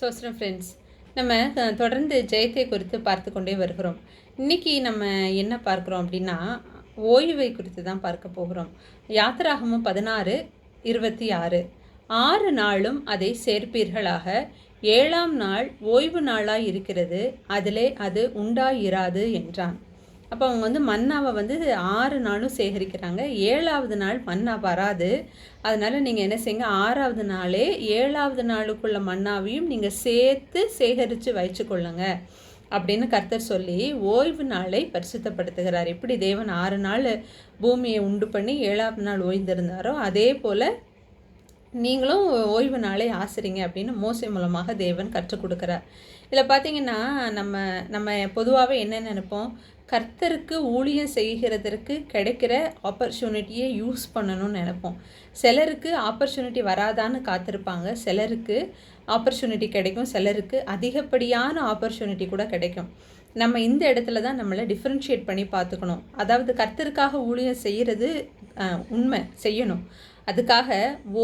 சோஸ்ரம் friends நம்ம தொடர்ந்து ஜெயத்தை குறித்து பார்த்து கொண்டே வருகிறோம். இன்றைக்கி நம்ம என்ன பார்க்குறோம் அப்படின்னா ஓய்வை குறித்து தான் பார்க்க போகிறோம். யாத்திராகமும் பதினாறு இருபத்தி ஆறு. ஆறு நாளும் அதை சேர்ப்பீர்களாக. ஏழாம் நாள் ஓய்வு நாளாக இருக்கிறது. அதிலே அது உண்டாயிராது என்றான். அப்போ அவங்க வந்து மன்னாவை வந்து ஆறு நாளும் சேகரிக்கிறாங்க. ஏழாவது நாள் மன்னா வராது. அதனால் நீங்கள் என்ன செய்யுங்க ஆறாவது நாளே ஏழாவது நாளுக்குள்ள மன்னாவையும் நீங்கள் சேர்த்து சேகரித்து வச்சுக்கொள்ளுங்க அப்படின்னு கர்த்தர் சொல்லி ஓய்வு நாளை பரிசுத்தப்படுத்துகிறார். எப்படி தேவன் ஆறு நாள் பூமியை உண்டு பண்ணி ஏழாவது நாள் ஓய்ந்திருந்தாரோ அதே போல் நீங்களும் ஓய்வு நாளை ஆசிரிங்க அப்படின்னு மோசை மூலமாக தேவன் கற்றுக் கொடுக்குறார். இதில் பார்த்தீங்கன்னா நம்ம நம்ம பொதுவாகவே என்ன நினைப்போம்? கர்த்தருக்கு ஊழியம் செய்கிறதற்கு கிடைக்கிற ஆப்பர்ச்சுனிட்டியை யூஸ் பண்ணணும்னு நினைப்போம். சிலருக்கு ஆப்பர்ச்சுனிட்டி வராதான்னு காத்திருப்பாங்க. சிலருக்கு ஆப்பர்ச்சுனிட்டி கிடைக்கும். சிலருக்கு அதிகப்படியான ஆப்பர்ச்சுனிட்டி கூட கிடைக்கும். நம்ம இந்த இடத்துல தான் நம்மளை டிஃப்ரென்ஷியேட் பண்ணி பார்த்துக்கணும். அதாவது கர்த்தருக்காக ஊழியம் செய்கிறது உண்மை. செய்யணும். அதுக்காக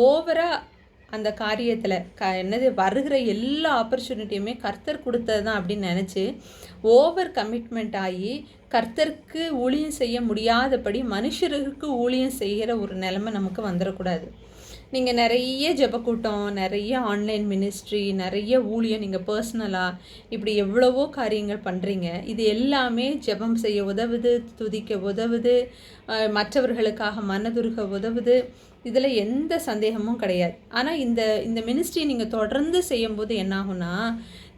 ஓவராக அந்த காரியத்தில் க என்னது வருகிற எல்லா ஆப்பர்ச்சுனிட்டியுமே கர்த்தர் கொடுத்தது தான் அப்படின்னு நினச்சி ஓவர் கமிட்மெண்ட் ஆகி கர்த்தருக்கு ஊழியம் செய்ய முடியாதபடி மனுஷருக்கு ஊழியம் செய்கிற ஒரு நிலைமை நமக்கு வந்துடக்கூடாது நீங்கள் நிறைய ஜெபக்கூட்டம் நிறைய ஆன்லைன் மினிஸ்ட்ரி நிறைய ஊழியம் நீங்கள் பர்சனலாக இப்படி எவ்வளவோ காரியங்கள் பண்ணுறீங்க இது எல்லாமே ஜெபம் செய்ய உதவுது துதிக்க உதவுது மற்றவர்களுக்காக மனதுருக உதவுது. இதில் எந்த சந்தேகமும் கிடையாது. ஆனால் இந்த இந்த மினிஸ்ட்ரி நீங்கள் தொடர்ந்து செய்யும்போது என்னாகும்னா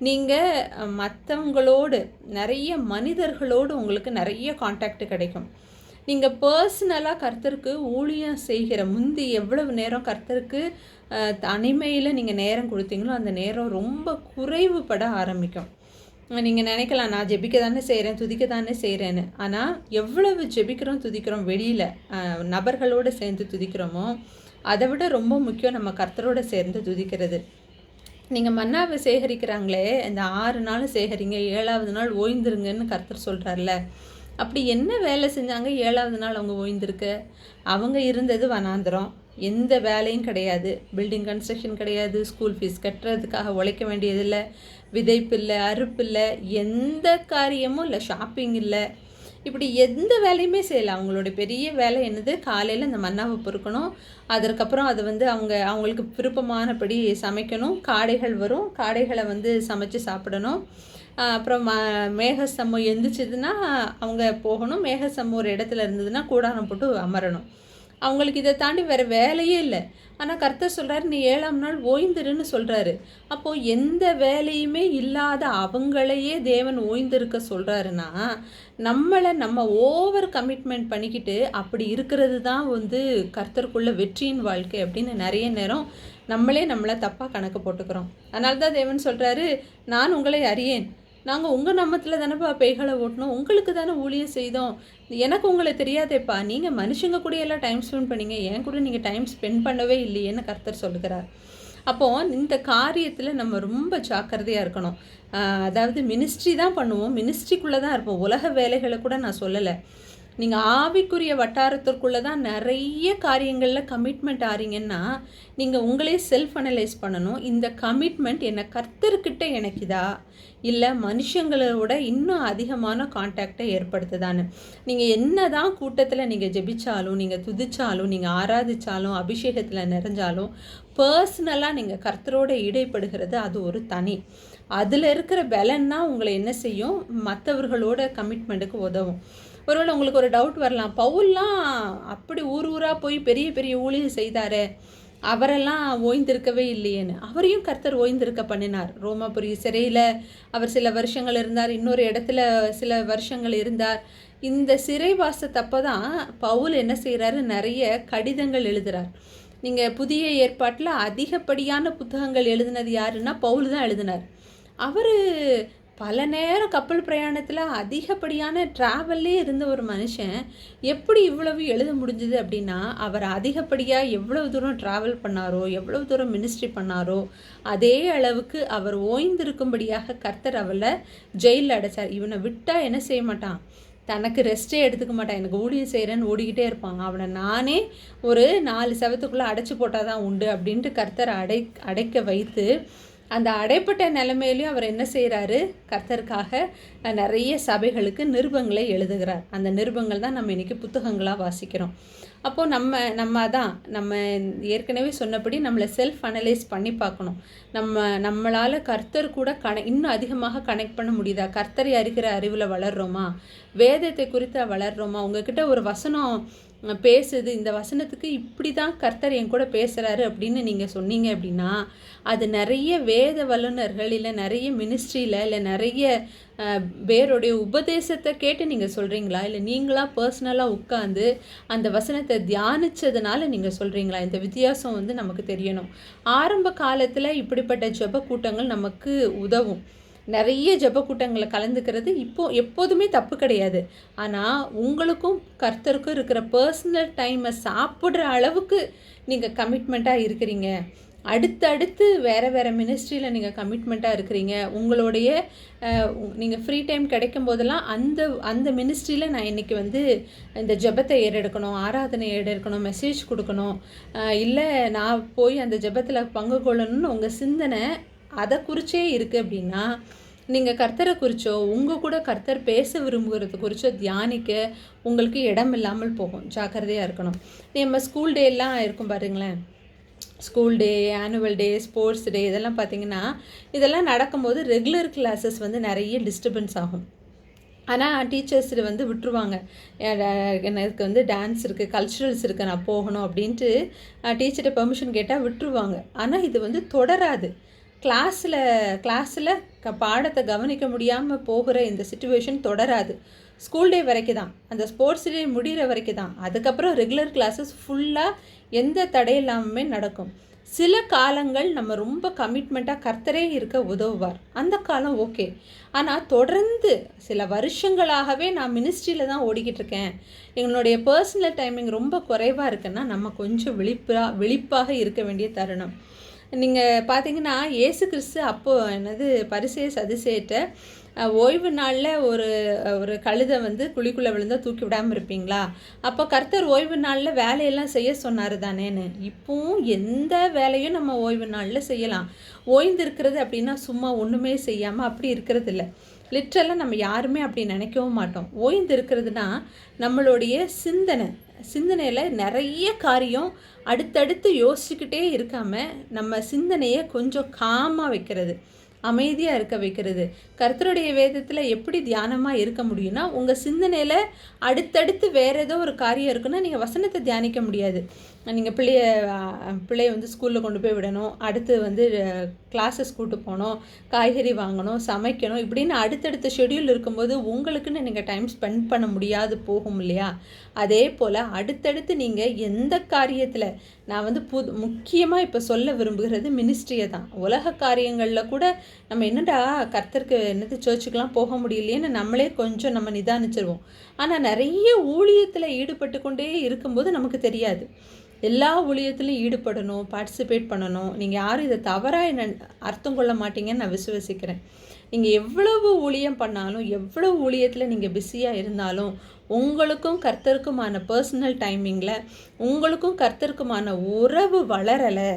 நீங்கள் மற்றவங்களோடு நிறைய மனிதர்களோடு உங்களுக்கு நிறைய காண்டாக்ட் கிடைக்கும். நீங்கள் பர்சனலாக கர்த்தருக்கு ஊழியம் செய்கிற முந்தி எவ்வளவு நேரம் கர்த்தருக்கு தனிமையில் நீங்கள் நேரம் கொடுத்தீங்களோ அந்த நேரம் ரொம்ப குறைவுபட ஆரம்பிக்கும். நீங்கள் நினைக்கலாம் நான் ஜெபிக்க தானே செய்கிறேன் துதிக்க தானே செய்கிறேன்னு ஆனால் எவ்வளவு ஜெபிக்கிறோம் துதிக்கிறோம் வெளியில் நபர்களோடு சேர்ந்து துதிக்கிறோமோ அதை விட ரொம்ப முக்கியம் நம்ம கர்த்தரோடு சேர்ந்து துதிக்கிறது. நீங்கள் மன்னாவை சேகரிக்கிறாங்களே இந்த ஆறு நாள் சேகரிங்க ஏழாவது நாள் ஓய்ந்துருங்கன்னு கர்த்தர் சொல்கிறார்ல அப்படி என்ன வேலை செஞ்சாங்க ஏழாவது நாள் அவங்க ஓய்ந்திருக்கு? அவங்க இருந்தது வனாந்திரம். எந்த வேலையும் கிடையாது. பில்டிங் கன்ஸ்ட்ரக்ஷன் கிடையாது. ஸ்கூல் ஃபீஸ் கட்டுறதுக்காக உழைக்க வேண்டியதில்லை. விதைப்பு இல்லை அறுப்பு இல்லை எந்த காரியமும் இல்லை. ஷாப்பிங் இல்லை. இப்படி எந்த வேலையுமே செய்யலை. அவங்களோட பெரிய வேலை என்னது? காலையில் இந்த மண்ணாவை பொறுக்கணும். அதற்கப்புறம் அது வந்து அவங்க அவங்களுக்கு விருப்பமானபடி சமைக்கணும். காடைகள் வரும். காடைகளை வந்து சமைச்சு சாப்பிடணும். அப்புறம் ம மேகஸ்தம்பம் எந்திரிச்சதுன்னா அவங்க போகணும். மேகஸ்தம்பம் ஒரு இடத்துல இருந்ததுன்னா கூடாரம் போட்டு அமரணும். அவங்களுக்கு இதை தாண்டி வேறு வேலையே இல்லை. ஆனால் கர்த்தர் சொல்கிறாரு நீ ஏழாம் நாள் ஓய்ந்திருன்னு சொல்கிறாரு அப்போது எந்த வேலையுமே இல்லாத அவங்களையே தேவன் ஓய்ந்திருக்க சொல்கிறாருன்னா நம்மளை நம்ம ஓவர் கமிட்மெண்ட் பண்ணிக்கிட்டு அப்படி இருக்கிறது தான் வந்து கர்த்தருக்குள்ள வெற்றியின் வாழ்க்கை அப்படின்னு நிறைய நேரம் நம்மளே நம்மளை தப்பாக கணக்கு போட்டுக்கிறோம். அதனால தான் தேவன் சொல்கிறாரு நான் உங்களை அறியேன். நாங்கள் உங்கள் நாமத்தில் தானேப்பா பேய்களை ஓட்டணும். உங்களுக்கு தானே ஊழியம் செய்தோம். எனக்கு உங்களை தெரியாதேப்பா. நீங்கள் மனுஷங்க கூட எல்லாம் டைம் ஸ்பெண்ட் பண்ணீங்க. என் கூட நீங்கள் டைம் ஸ்பெண்ட் பண்ணவே இல்லையேன்னு கர்த்தர் சொல்லுகிறார். அப்போது இந்த காரியத்தில் நம்ம ரொம்ப ஜாக்கிரதையாக இருக்கணும். அதாவது மினிஸ்ட்ரி தான் பண்ணுவோம். மினிஸ்ட்ரிக்குள்ளே தான் இருப்போம். உலக வேலைகளை கூட நான் சொல்லலை. நீங்கள் ஆவிக்குரிய வட்டாரத்திற்குள்ளே தான் நிறைய காரியங்களில் கமிட்மெண்ட் ஆறீங்கன்னா நீங்கள் உங்களே செல்ஃப் அனலைஸ் பண்ணணும். இந்த கமிட்மெண்ட் என்னை கர்த்தர்கிட்ட எனக்குதா இல்லை மனுஷங்களோட இன்னும் அதிகமான காண்டாக்டை ஏற்படுத்துதான்னு. நீங்கள் என்ன தான் கூட்டத்தில் நீங்கள் ஜெபிச்சாலும் நீங்கள் துதிச்சாலும் நீங்கள் ஆராதிச்சாலும் அபிஷேகத்தில் நிறைஞ்சாலும் பர்சனலாக நீங்கள் கர்த்தரோட இடைப்படுகிறது அது ஒரு தனி. அதில் இருக்கிற பலன்னா உங்களை என்ன செய்யும்? மற்றவர்களோட கமிட்மெண்ட்டுக்கு உதவும். ஒருவேளை உங்களுக்கு ஒரு டவுட் வரலாம். பவுல்லாம் அப்படி ஊர் ஊராக போய் பெரிய பெரிய ஊழியம் செய்தார் அவரெல்லாம் ஓய்ந்திருக்கவே இல்லையேன்னு. அவரையும் கர்த்தர் ஓய்ந்திருக்க பண்ணினார். ரோமாபுரி சிறையில் அவர் சில வருஷங்கள் இருந்தார் இன்னொரு இடத்துல சில வருஷங்கள் இருந்தார். இந்த சிறைவாசத்தப்போ தான் பவுல் என்ன செய்கிறாரு நிறைய கடிதங்கள் எழுதுறார். நீங்கள் புதிய ஏற்பாட்டில் அதிகப்படியான புத்தகங்கள் எழுதினது யாருன்னா பவுல் தான் எழுதினார். அவர் பல நேரம் கப்பல் பிரயாணத்தில் அதிகப்படியான ட்ராவல்லே இருந்த ஒரு மனுஷன். எப்படி இவ்வளவு எழுத முடிஞ்சுது அப்படின்னா அவர் அதிகப்படியாக எவ்வளவு தூரம் ட்ராவல் பண்ணாரோ எவ்வளவு தூரம் மினிஸ்ட்ரி பண்ணாரோ அதே அளவுக்கு அவர் ஓய்ந்திருக்கும்படியாக கர்த்தர் அவளை ஜெயிலில் அடைச்சார். இவனை விட்டால் என்ன செய்ய மாட்டான்? தனக்கு ரெஸ்ட்டே எடுத்துக்க மாட்டான். எனக்கு ஊழியம் செய்கிறேன்னு ஓடிக்கிட்டே இருப்பாங்க அவனை நானே ஒரு நாலு செவத்துக்குள்ளே அடைச்சி போட்டால் தான் உண்டு அப்படின்ட்டு கர்த்தர் அடை அடைக்க வைத்து அந்த அடைப்பட்ட நிலைமையிலையும் அவர் என்ன செய்கிறாரு கர்த்தருக்காக நிறைய சபைகளுக்கு நிருபங்களை எழுதுகிறார். அந்த நிருபங்கள் தான் நம்ம இன்றைக்கி புத்தகங்களாக வாசிக்கிறோம். அப்போது நம்ம நம்ம தான் நம்ம ஏற்கனவே சொன்னபடி நம்மளை செல்ஃப் அனலைஸ் பண்ணி பார்க்கணும். நம்ம நம்மளால் கர்த்தர் கூட கன இன்னும் அதிகமாக கனெக்ட் பண்ண முடியுதா? கர்த்தரை அறிகிற அறிவில் வளர்கிறோமா வேதத்தை குறித்து வளர்றோமா? உங்ககிட்ட ஒரு வசனம் பேசுது. இந்த வசனத்துக்கு இப்படி தான் கர்த்தர் என் கூட பேசுகிறாரு அப்படின்னு நீங்கள் சொன்னீங்க அப்படின்னா அது நிறைய வேத வல்லுநர்கள் இல்லை நிறைய மினிஸ்ட்ரியில் இல்லை நிறைய பேருடைய உபதேசத்தை கேட்டு நீங்கள் சொல்கிறீங்களா இல்லை நீங்களாக பர்சனலாக உட்காந்து அந்த வசனத்தை தியானித்ததுனால நீங்கள் சொல்கிறீங்களா இந்த வித்தியாசம் வந்து நமக்கு தெரியணும். ஆரம்ப காலத்தில் இப்படிப்பட்ட ஜப கூட்டங்கள் நமக்கு உதவும். நிறைய ஜெப கூட்டங்களை கலந்துக்கிறது இப்போ எப்போதுமே தப்பு கிடையாது. ஆனால் உங்களுக்கும் கர்த்தருக்கும் இருக்கிற பர்சனல் டைமை சாப்பிட்ற அளவுக்கு நீங்கள் கமிட்மெண்ட்டாக இருக்கிறீங்க. அடுத்தடுத்து வேறு வேறு மினிஸ்ட்ரியில் நீங்கள் கமிட்மெண்ட்டாக இருக்கிறீங்க. உங்களுடைய நீங்கள் ஃப்ரீ டைம் கிடைக்கும் போதெல்லாம் அந்த அந்த மினிஸ்ட்ரியில் நான் இன்றைக்கி வந்து இந்த ஜெபத்தை ஏறெடுக்கணும் ஆராதனை ஏறெடுக்கணும் மெசேஜ் கொடுக்கணும். இல்லை நான் போய் அந்த ஜெபத்தில் பங்கு கொள்ளணும்னு உங்கள் சிந்தனை அதை குறிச்சே இருக்குது அப்படின்னா நீங்கள் கர்த்தரை குறிச்சோ உங்கள் கூட கர்த்தர் பேச விரும்புகிறது குறிச்சோ தியானிக்க உங்களுக்கு இடம் இல்லாமல் போகும். ஜாக்கிரதையாக இருக்கணும். நம்ம ஸ்கூல் டே எல்லாம் இருக்கும் பாருங்களேன். School day annual day sports day இதெல்லாம் பார்த்தீங்கன்னா இதெல்லாம் நடக்கும்போது ரெகுலர் கிளாஸஸ் வந்து நிறைய டிஸ்டர்பன்ஸ் ஆகும். ஆனால் டீச்சர்ஸ் வந்து விட்டுருவாங்க. எனக்கு வந்து டான்ஸ் இருக்குது கல்ச்சுரல்ஸ் இருக்குது நான் போகணும் அப்படின்ட்டு டீச்சர்கிட்ட பெர்மிஷன் கேட்டால் விட்டுருவாங்க. ஆனால் இது வந்து தொடராது. கிளாஸில் கிளாஸில் க பாடத்தை கவனிக்க முடியாமல் போகிற இந்த சுச்சுவேஷன் தொடராது. ஸ்கூல் டே வரைக்கும் தான் அந்த ஸ்போர்ட்ஸ் டே முடிகிற வரைக்கும் தான் அதுக்கப்புறம் ரெகுலர் கிளாஸஸ் ஃபுல்லாக எந்த தடையில்லாமே நடக்கும். சில காலங்கள் நம்ம ரொம்ப கமிட்மெண்ட்டாக கர்த்தரே இருக்க உதவுவார். அந்த காலம் ஓகே ஆனால் தொடர்ந்து சில வருஷங்களாகவே நான் மினிஸ்ட்ரியில் தான் ஓடிக்கிட்டு இருக்கேன். எங்களுடைய பர்சனல் டைமிங் ரொம்ப குறைவாக இருக்குன்னா நம்ம கொஞ்சம் விழிப்பாக விழிப்பாக இருக்க வேண்டிய தருணம். நீங்கள் பார்த்தீங்கன்னா ஏசு கிறிஸ்து அப்போது என்னது பரிசே சதிசேட்ட ஓய்வு நாளில் ஒரு ஒரு கழுதை வந்து குழிக்குள்ளே விழுந்தால் தூக்கி விடாமல் இருப்பீங்களா? அப்போ கர்த்தர் ஓய்வு நாளில் வேலையெல்லாம் செய்ய சொன்னார் தானேன்னு. இப்போவும் எந்த வேலையும் நம்ம ஓய்வு நாளில் செய்யலாம். ஓய்ந்து இருக்கிறது அப்படின்னா சும்மா ஒன்றுமே செய்யாமல் அப்படி இருக்கிறது இல்லை லிட்ரலாக நம்ம யாருமே அப்படி நினைக்கவும் மாட்டோம். ஓய்ந்து இருக்கிறதுனா நம்மளுடைய சிந்தனை சிந்தனையில் நிறைய காரியம் அடுத்தடுத்து யோசிச்சுக்கிட்டே இருக்காமல் நம்ம சிந்தனையை கொஞ்சம் காமாக வைக்கிறது அமைதியாக இருக்க வைக்கிறது. கர்த்தருடைய வேதத்தில் எப்படி தியானமாக இருக்க முடியும்னா உங்கள் சிந்தனையில் அடுத்தடுத்து வேறு ஏதோ ஒரு காரியம் இருக்குன்னா நீங்கள் வசனத்தை தியானிக்க முடியாது. நீங்கள் பிள்ளைய பிள்ளைய வந்து ஸ்கூலில் கொண்டு போய் விடணும். அடுத்து வந்து கிளாஸஸ் கூட்டு போகணும். காய்கறி வாங்கணும் சமைக்கணும். இப்படின்னு அடுத்தடுத்த ஷெட்யூல் இருக்கும்போது உங்களுக்குன்னு நீங்கள் டைம் ஸ்பெண்ட் பண்ண முடியாது போகும் இல்லையா? அதே போல் அடுத்தடுத்து நீங்கள் எந்த காரியத்தில் நான் வந்து புது முக்கியமாக இப்போ சொல்ல விரும்புகிறது மினிஸ்ட்ரியை தான். உலக காரியங்களில் கூட நம்ம என்னடா கர்த்தருக்கு என்னது சர்ச்சுக்கெலாம் போக முடியலையேன்னு நம்மளே கொஞ்சம் நம்ம நிதானிச்சிருவோம். ஆனால் நிறைய ஊழியத்தில் ஈடுபட்டு கொண்டே இருக்கும்போது நமக்கு தெரியாது. எல்லா ஊழியத்திலையும் ஈடுபடணும் பார்ட்டிசிபேட் பண்ணணும். நீங்கள் யாரும் இதை தவறாக என்ன அர்த்தம் கொள்ள மாட்டீங்கன்னு நான் விசுவசிக்கிறேன். நீங்கள் எவ்வளவு ஊழியம் பண்ணாலும் எவ்வளவு ஊழியத்தில் நீங்கள் பிஸியாக இருந்தாலும் உங்களுக்கும் கர்த்தருக்குமான பர்சனல் டைமிங்கில் உங்களுக்கும் கர்த்தருக்குமான உறவு வளரலை.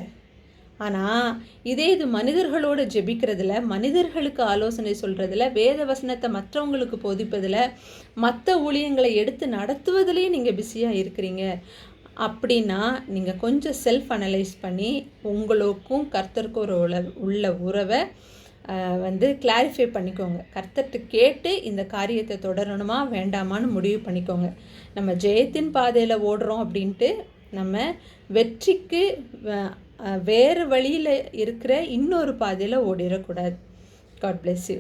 ஆனால் இதே இது மனிதர்களோடு ஜெபிக்கிறதுல மனிதர்களுக்கு ஆலோசனை சொல்கிறதுல வேத வசனத்தை மற்றவங்களுக்கு போதிப்பதில் மற்ற ஊழியங்களை எடுத்து நடத்துவதிலேயே நீங்கள் பிஸியாக இருக்கிறீங்க. அப்படின்னா நீங்கள் கொஞ்சம் செல்ஃப் அனலைஸ் பண்ணி உங்களுக்கும் கர்த்தருக்கும் ஒரு உள்ள உள்ள உறவை வந்து கிளாரிஃபை பண்ணிக்கோங்க. கர்த்தர்கிட்ட கேட்டு இந்த காரியத்தை தொடரணுமா வேண்டாமான்னு முடிவு பண்ணிக்கோங்க. நம்ம ஜெயத்தின் பாதையில் ஓடுறோம் அப்படின்ட்டு நம்ம வெற்றிக்கு வேறு வழியில் இருக்கிற இன்னொரு பாதையில் ஓடிடக்கூடாது. God bless you